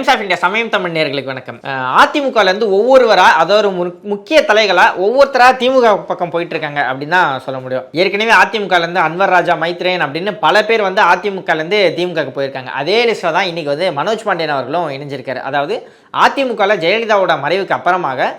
Times of India சமயம் தமிழ் நேர்களுக்கு வணக்கம். அதிமுகலேருந்து ஒவ்வொருவராக அதாவது முக்கிய தலைகளாக ஒவ்வொருத்தராக திமுக பக்கம் போயிட்டு இருக்காங்க அப்படின்னு தான் சொல்ல முடியும். ஏற்கனவே அதிமுகலேருந்து அன்வர் ராஜா மைத்ரேன் அப்படின்னு பல பேர் வந்து அதிமுகலேருந்து திமுகவுக்கு போயிருக்காங்க. அதே லிஸ்ட்டில் தான் இன்னைக்கு வந்து மனோஜ் பாண்டியன் அவர்களும் இணைஞ்சிருக்காரு. அதாவது அதிமுகவில் ஜெயலலிதாவோட மறைவுக்கு அப்புறமாக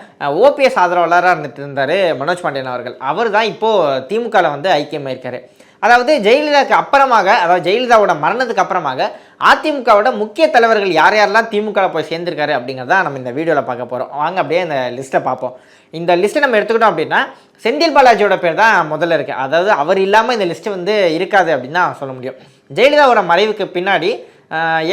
ஓபிஎஸ் ஆதரவாளராக இருந்துட்டு இருந்தார் மனோஜ் பாண்டியன் அவர்கள். அவர் தான் இப்போது திமுகவில் வந்து ஐக்கியமாயிருக்காரு. அதாவது ஜெயலலிதாவுக்கு அப்புறமாக அதாவது ஜெயலலிதாவோட மரணத்துக்கு அப்புறமாக அதிமுகவோட முக்கிய தலைவர்கள் யார் யாரெல்லாம் திமுகவில் போய் சேர்ந்திருக்காரு அப்படிங்கிறத நம்ம இந்த வீடியோவில் பார்க்க போகிறோம் வாங்க அப்படியே இந்த லிஸ்ட்டை பார்ப்போம். இந்த லிஸ்ட்டை நம்ம எடுத்துக்கிட்டோம் அப்படின்னா செந்தில் பாலாஜியோட பேர் தான் முதல்ல இருக்குது அதாவது அவர் இல்லாமல் இந்த லிஸ்ட்டு வந்து இருக்காது அப்படின்னு தான் சொல்ல முடியும். ஜெயலலிதாவோட மறைவுக்கு பின்னாடி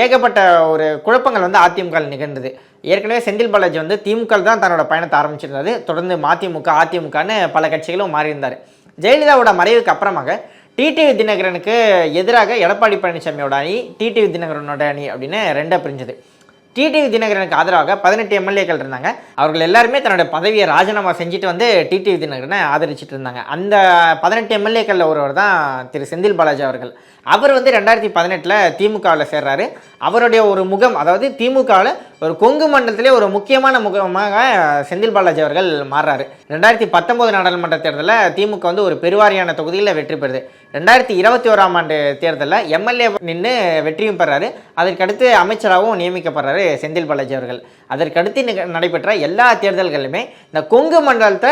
ஏகப்பட்ட ஒரு குழப்பங்கள் வந்து அதிமுக நிகழ்ந்தது. ஏற்கனவே செந்தில் பாலாஜி வந்து திமுக தான் தன்னோட பயணத்தை ஆரம்பிச்சிருந்தாரு. தொடர்ந்து மதிமுக அதிமுகன்னு பல கட்சிகளும் மாறி இருந்தார் ஜெயலலிதாவோட மறைவுக்கு அப்புறமாக டிடிவி தினகரனுக்கு எதிராக எடப்பாடி பழனிசாமியோட அணி டிடிவி தினகரனோட அணி அப்படின்னு ரெண்டாக பிரிஞ்சது. டிடிவி தினகரனுக்கு ஆதரவாக பதினெட்டு எம்எல்ஏக்கள் இருந்தாங்க. அவர்கள் எல்லாருமே தன்னோட பதவியை ராஜினாமா செஞ்சுட்டு வந்து டிடிவி தினகரனை ஆதரிச்சிட்டு இருந்தாங்க. அந்த பதினெட்டு எம்எல்ஏக்களில் ஒருவர் தான் திரு செந்தில் பாலாஜி அவர்கள். அவர் வந்து ரெண்டாயிரத்தி பதினெட்டில் திமுகவில் சேர்றாரு. அவருடைய ஒரு முகம் அதாவது திமுகவில் ஒரு கொங்கு மண்டலத்திலே ஒரு முக்கியமான முகமாக செந்தில் பாலாஜி அவர்கள் மாறுறாரு. ரெண்டாயிரத்தி பத்தொம்போது நாடாளுமன்ற தேர்தலில் திமுக வந்து ஒரு பெருவாரியான தொகுதியில் வெற்றி பெறுது. ரெண்டாயிரத்தி இருபத்தி ஓராம் ஆண்டு தேர்தலில் எம்எல்ஏ நின்று வெற்றியும் பெறாரு. அதற்கடுத்து அமைச்சராகவும் நியமிக்கப்படுறாரு செந்தில் பாலாஜி அவர்கள். அதற்கடுத்து நடைபெற்ற எல்லா தேர்தல்களுமே இந்த கொங்கு மண்டலத்தை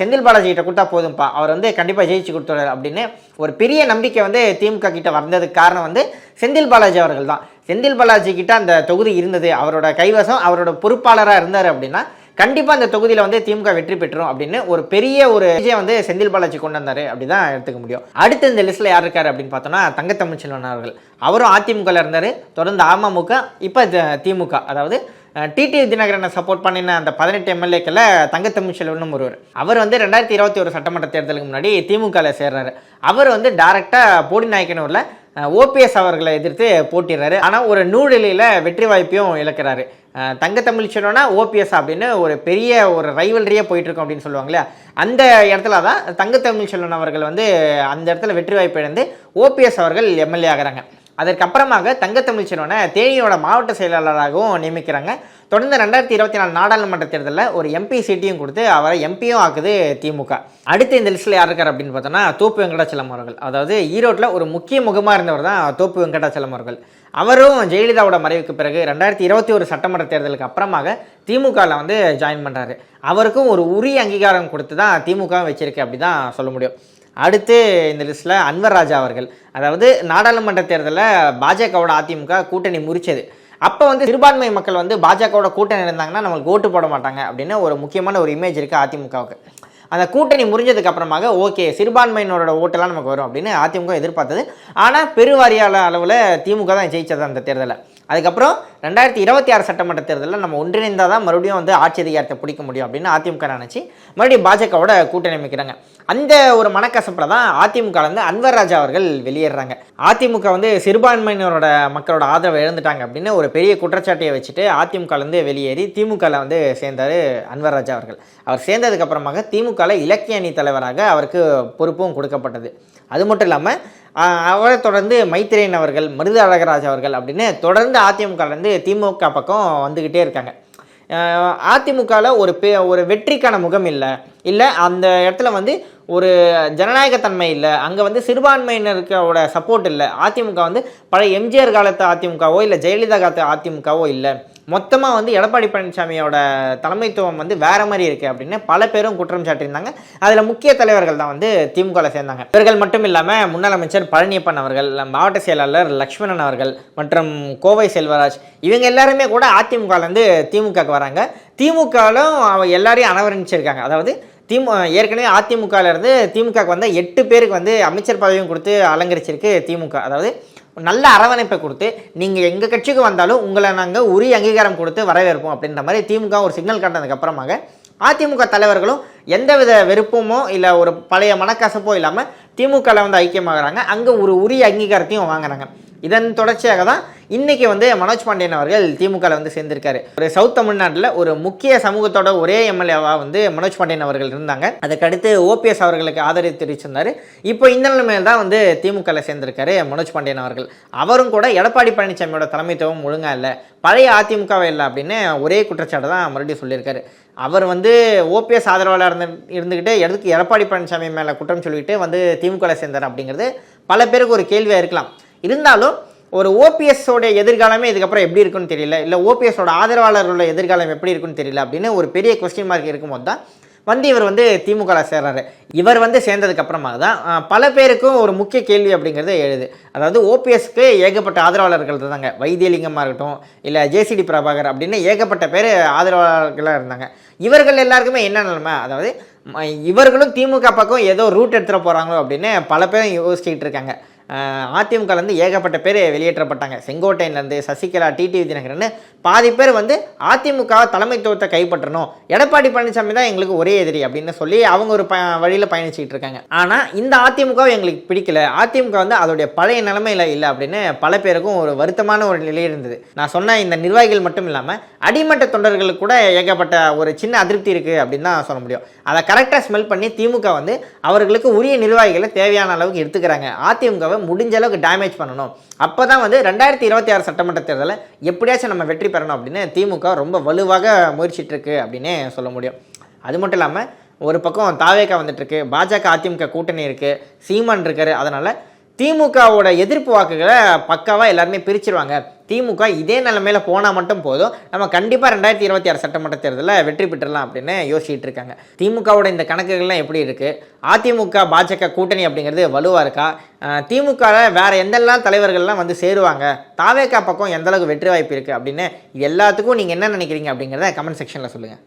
செந்தில் பாலாஜி கிட்ட கொடுத்தா போதும்ப்பா அவர் வந்து கண்டிப்பாக ஜெயிச்சு கொடுத்துருவார் அப்படின்னு ஒரு பெரிய நம்பிக்கை வந்து திமுக கிட்ட வந்ததுக்கு காரணம் வந்து செந்தில் பாலாஜி அவர்கள் தான். செந்தில் பாலாஜி கிட்ட அந்த தொகுதி இருந்தது. அவரோட கைவசம் அவரோட பொறுப்பாளராக இருந்தார் அப்படின்னா கண்டிப்பாக அந்த தொகுதியில் வந்து திமுக வெற்றி பெற்றோம் அப்படின்னு ஒரு பெரிய ஒரு விஜயம் வந்து செந்தில் பாலாஜி கொண்டு வந்தார் அப்படி தான் எடுத்துக்க முடியும். அடுத்து இந்த லிஸ்ட்டில் யார் இருக்காரு அப்படின்னு பார்த்தோன்னா தங்கத்தமிழ்ச்செல்வன் அவர்கள். அவரும் அதிமுகவில் இருந்தார். தொடர்ந்து அமமுக இப்போ திமுக. அதாவது டிடி தினகரனை சப்போர்ட் பண்ணின அந்த பதினெட்டு எம்எல்ஏக்களில் தங்கத்தமிழ்ச்செல்வனும் ஒருவர். அவர் வந்து ரெண்டாயிரத்தி இருபத்தி ஒரு சட்டமன்ற தேர்தலுக்கு முன்னாடி திமுகவில் சேர்றாரு. அவர் வந்து டைரெக்டாக போடி நாயக்கனூரில் ஓபிஎஸ் அவர்களை எதிர்த்து போட்டிடுறாரு. ஆனால் ஒரு நூலிலையில் வெற்றி வாய்ப்பையும் இழக்கிறாரு. தங்கத்தமிழ் சொன்னோன்னா ஓபிஎஸ் அப்படின்னு ஒரு பெரிய ஒரு ரைவல்ரியே போயிட்டு இருக்கோம் அப்படின்னு சொல்லுவாங்களே அந்த இடத்துல தான் தங்கத்தமிழ் செல்வன் அவர்கள் வந்து அந்த இடத்துல வெற்றி வாய்ப்பு இழந்து ஓபிஎஸ் அவர்கள் எம்எல்ஏ ஆகிறாங்க. அதற்கப்புறமாக தங்கத்தமிழ் செல்வனை தேனியோட மாவட்ட செயலாளராகவும் நியமிக்கிறாங்க. தொடர்ந்து ரெண்டாயிரத்தி இருபத்தி நாலு நாடாளுமன்ற தேர்தலில் ஒரு எம்பி சீட்டையும் கொடுத்து அவரை எம்பியும் ஆக்குது திமுக. அடுத்து இந்த லிஸ்ட்டில் யார் இருக்கார் அப்படின்னு பார்த்தோன்னா தோப்பு வெங்கடாச்சலம் அவர்கள். அதாவது ஈரோட்டில் ஒரு முக்கிய முகமாக இருந்தவர் தான் தோப்பு வெங்கடாச்சலம் அவர்கள். அவரும் ஜெயலலிதாவோட மறைவுக்கு பிறகு ரெண்டாயிரத்தி இருபத்தி ஒரு சட்டமன்ற தேர்தலுக்கு அப்புறமாக திமுகவில் வந்து ஜாயின் பண்ணுறாரு அவருக்கும் ஒரு உரிய அங்கீகாரம் கொடுத்து தான் திமுக வச்சிருக்கு அப்படி தான் சொல்ல முடியும். அடுத்து இந்த லிஸ்ட்டில் அன்வர் ராஜா அவர்கள். அதாவது நாடாளுமன்ற தேர்தலில் பாஜகவோட அதிமுக கூட்டணி முறிச்சது. அப்போ வந்து சிறுபான்மை மக்கள் வந்து பாஜகவோட கூட்டணி இருந்தாங்கன்னா நம்மளுக்கு ஓட்டு போட மாட்டாங்க அப்படின்னு ஒரு முக்கியமான ஒரு இமேஜ் இருக்குது அதிமுகவுக்கு. அந்த கூட்டணி முறிஞ்சதுக்கு அப்புறமாக ஓகே சிறுபான்மையினரோட ஓட்டெல்லாம் நமக்கு வரும் அப்படின்னு அதிமுக எதிர்பார்த்தது. ஆனால் பெருவாரியான அளவில் திமுக தான் ஜெயிச்சது அந்த தேர்தலில். அதுக்கப்புறம் ரெண்டாயிரத்தி இருபத்தி ஆறு சட்டமன்ற தேர்தலில் நம்ம ஒன்றிணைந்தால் தான் மறுபடியும் வந்து ஆட்சி அதிகாரத்தை பிடிக்க முடியும் அப்படின்னு அதிமுக நினச்சி மறுபடியும் பாஜகவோட கூட்டணி அமைக்கிறாங்க. அந்த ஒரு மனக்கசப்பில் தான் அதிமுக வந்து அன்வர் ராஜா அவர்கள் வெளியேறாங்க அதிமுக வந்து சிறுபான்மையினரோட மக்களோட ஆதரவை இழந்துட்டாங்க அப்படின்னு ஒரு பெரிய குற்றச்சாட்டையை வச்சுட்டு அதிமுகலேருந்து வெளியேறி திமுகவில் வந்து சேர்ந்தார் அன்வர் ராஜா அவர்கள். அவர் சேர்ந்ததுக்கு அப்புறமாக திமுகவில் இலக்கிய அணி தலைவராக அவருக்கு பொறுப்பும் கொடுக்கப்பட்டது. அது மட்டும் இல்லாமல் அவரை தொடர்ந்து மைத்ரேயன் அவர்கள் மருது அழகராஜ் அவர்கள் அப்படின்னு தொடர்ந்து அதிமுகலேருந்து திமுக பக்கம் வந்துக்கிட்டே இருக்காங்க. அதிமுகவில் ஒரு பே ஒரு வெற்றிக்கான முகம் இல்லை. இல்லை அந்த இடத்துல வந்து ஒரு ஜனநாயகத்தன்மை இல்லை. அங்கே வந்து சிறுபான்மையினருக்கோட சப்போர்ட் இல்லை. அதிமுக வந்து பழைய எம்ஜிஆர் காலத்து அதிமுகவோ இல்லை ஜெயலலிதா காலத்து அதிமுகவோ இல்லை. மொத்தமாக வந்து எடப்பாடி பழனிசாமியோட தலைமைத்துவம் வந்து வேற மாதிரி இருக்குது அப்படின்னு பல பேரும் குற்றம் சாட்டியிருந்தாங்க. அதில் முக்கிய தலைவர்கள் தான் வந்து திமுகவில் சேர்ந்தாங்க. இவர்கள் மட்டும் இல்லாமல் முன்னாள் அமைச்சர் பழனியப்பன் அவர்கள் மாவட்ட செயலாளர் லக்ஷ்மணன் அவர்கள் மற்றும் கோவை செல்வராஜ் இவங்க எல்லாருமே கூட அதிமுகலேருந்து திமுகவுக்கு வராங்க. திமுகவிலும் அவ எல்லாரையும் அனவரணிச்சிருக்காங்க அதாவது திமு ஏற்கனவே அதிமுகவில் திமுகவுக்கு வந்த எட்டு பேருக்கு வந்து அமைச்சர் பதவியும் கொடுத்து அலங்கரிச்சிருக்கு திமுக. அதாவது நல்ல அரவணைப்பை கொடுத்து நீங்கள் எங்கள் கட்சிக்கு வந்தாலும் உங்களை நாங்கள் உரிய அங்கீகாரம் கொடுத்து வரவேற்போம் அப்படின்ற மாதிரி திமுக ஒரு சிக்னல் காட்டினதுக்கப்புறமாக அதிமுக தலைவர்களும் எந்தவித வெறுப்புமோ இல்லை ஒரு பழைய மனக்கசப்போ இல்லாமல் திமுகவில் வந்து ஐக்கியமாகறாங்க. அங்கே ஒரு உரிய அங்கீகாரத்தையும் வாங்குறாங்க. இதன் தொடர்ச்சியாக தான் இன்னைக்கு வந்து மனோஜ் பாண்டியன் அவர்கள் திமுகவில் வந்து சேர்ந்திருக்காரு. ஒரு சவுத் தமிழ்நாட்டில் ஒரு முக்கிய சமூகத்தோட ஒரே எம்எல்ஏவா வந்து மனோஜ் பாண்டியன் அவர்கள் இருந்தாங்க. அதுக்கடுத்து ஓபிஎஸ் அவர்களுக்கு ஆதரவு தெரிவிச்சிருந்தாரு. இப்போ இந்த நிலைமையில் தான் வந்து திமுகவில் சேர்ந்திருக்காரு மனோஜ் பாண்டியன் அவர்கள். அவரும் கூட எடப்பாடி பழனிசாமியோட தலைமைத்துவம் ஒழுங்காக இல்லை. பழைய அதிமுகவே இல்லை அப்படின்னு ஒரே குற்றச்சாட்டு தான் மறுபடியும் சொல்லியிருக்காரு. அவர் வந்து ஓபிஎஸ் ஆதரவாளர் இருந்து இருந்துக்கிட்டு எதுக்கு எடப்பாடி பழனிசாமி மேலே குற்றம் சொல்லிட்டு வந்து திமுகவில் சேர்ந்தார் அப்படிங்கிறது பல பேருக்கு ஒரு கேள்வியாக இருக்கலாம். இருந்தாலும் ஒரு ஓபிஎஸோட எதிர்காலமே இதுக்கப்புறம் எப்படி இருக்குன்னு தெரியல. இல்லை ஓபிஎஸோட ஆதரவாளர்களோட எதிர்காலம் எப்படி இருக்குன்னு தெரியல அப்படின்னு ஒரு பெரிய கொஸ்டின் மார்க் இருக்கும்போது தான் வந்து இவர் வந்து திமுகவில் சேர்றாரு. இவர் வந்து சேர்ந்ததுக்கு அப்புறமா தான் பல பேருக்கும் ஒரு முக்கிய கேள்வி அப்படிங்கிறது எழுது. அதாவது ஓபிஎஸ்க்கு ஏகப்பட்ட ஆதரவாளர்கள் இருந்தாங்க. வைத்தியலிங்கமாக இருக்கட்டும் இல்லை ஜேசிடி பிரபாகர் அப்படின்னு ஏகப்பட்ட பேர் ஆதரவாளர்களாக இருந்தாங்க. இவர்கள் எல்லாருக்குமே என்ன நிலைமை? அதாவது ம- இவர்களும் திமுக பக்கம் ஏதோ ரூட் எடுத்துகிட்டு போகிறாங்களோ அப்படின்னு பல பேரும் யோசிச்சுக்கிட்டு இருக்காங்க. அதிமுகலேருந்து ஏகப்பட்ட பேர் வெளியேற்றப்பட்டாங்க. செங்கோட்டையிலேருந்து சசிகலா டிடி தினகரன் பாதி பேர் வந்து அதிமுக தலைமைத்துவத்தை கைப்பற்றணும். எடப்பாடி பழனிசாமி தான் எங்களுக்கு ஒரே எதிரி அப்படின்னு சொல்லி அவங்க ஒரு ப வழியில் பயணிச்சுட்டு இருக்காங்க. ஆனால் இந்த அதிமுக எங்களுக்கு பிடிக்கல. அதிமுக வந்து அதோடைய பழைய நிலைமையில் இல்லை அப்படின்னு பல பேருக்கும் ஒரு வருத்தமான ஒரு நிலை இருந்தது. நான் சொன்ன இந்த நிர்வாகிகள் மட்டும் இல்லாமல் அடிமட்ட தொண்டர்களுக்கு கூட ஏகப்பட்ட ஒரு சின்ன அதிருப்தி இருக்குது அப்படின்னு தான் சொல்ல முடியும். அதை கரெக்டாக ஸ்மெல் பண்ணி திமுக வந்து அவர்களுக்கு உரிய நிர்வாகிகளை தேவையான அளவுக்கு எடுத்துக்கிறாங்க. அதிமுகவை முடிஞ்ச அளவுக்கு டேமேஜ் பண்ணணும். அப்போ தான் வந்து ரெண்டாயிரத்தி இருபத்தி ஆறு சட்டமன்ற தேர்தலில் எப்படியாச்சும் நம்ம வெற்றி பெறணும் அப்படின்னு திமுக ரொம்ப வலுவாக முயற்சிட்டு இருக்கு அப்படின்னே சொல்ல முடியும். அது மட்டும் இல்லாமல் ஒரு பக்கம் தாவேக்கா வந்துட்டுருக்கு பாஜக அதிமுக கூட்டணி இருக்குது சீமான் இருக்காரு. அதனால் திமுகவோட எதிர்ப்பு வாக்குகளை பக்காவாக எல்லாருமே பிரிச்சிருவாங்க. திமுக இதே நிலைமையில் போனால் மட்டும் போதும். நம்ம கண்டிப்பாக ரெண்டாயிரத்தி இருபத்தி ஆறு சட்டமன்ற தேர்தலில் வெற்றி பெற்றலாம் அப்படின்னு யோசிச்சுட்டு இருக்காங்க. திமுகவோட இந்த கணக்குகள்லாம் எப்படி இருக்குது அதிமுக பாஜக கூட்டணி அப்படிங்கிறது வலுவாக இருக்கா? திமுகவில் வேறு எந்தெல்லாம் தலைவர்கள்லாம் வந்து சேருவாங்க? தாவேக்கா பக்கம் எந்தளவுக்கு வெற்றி வாய்ப்பு இருக்குது அப்படின்னு எல்லாத்துக்கும் நீங்கள் என்ன நினைக்கிறீங்க அப்படிங்கிறத கமெண்ட் செக்ஷனில் சொல்லுங்கள்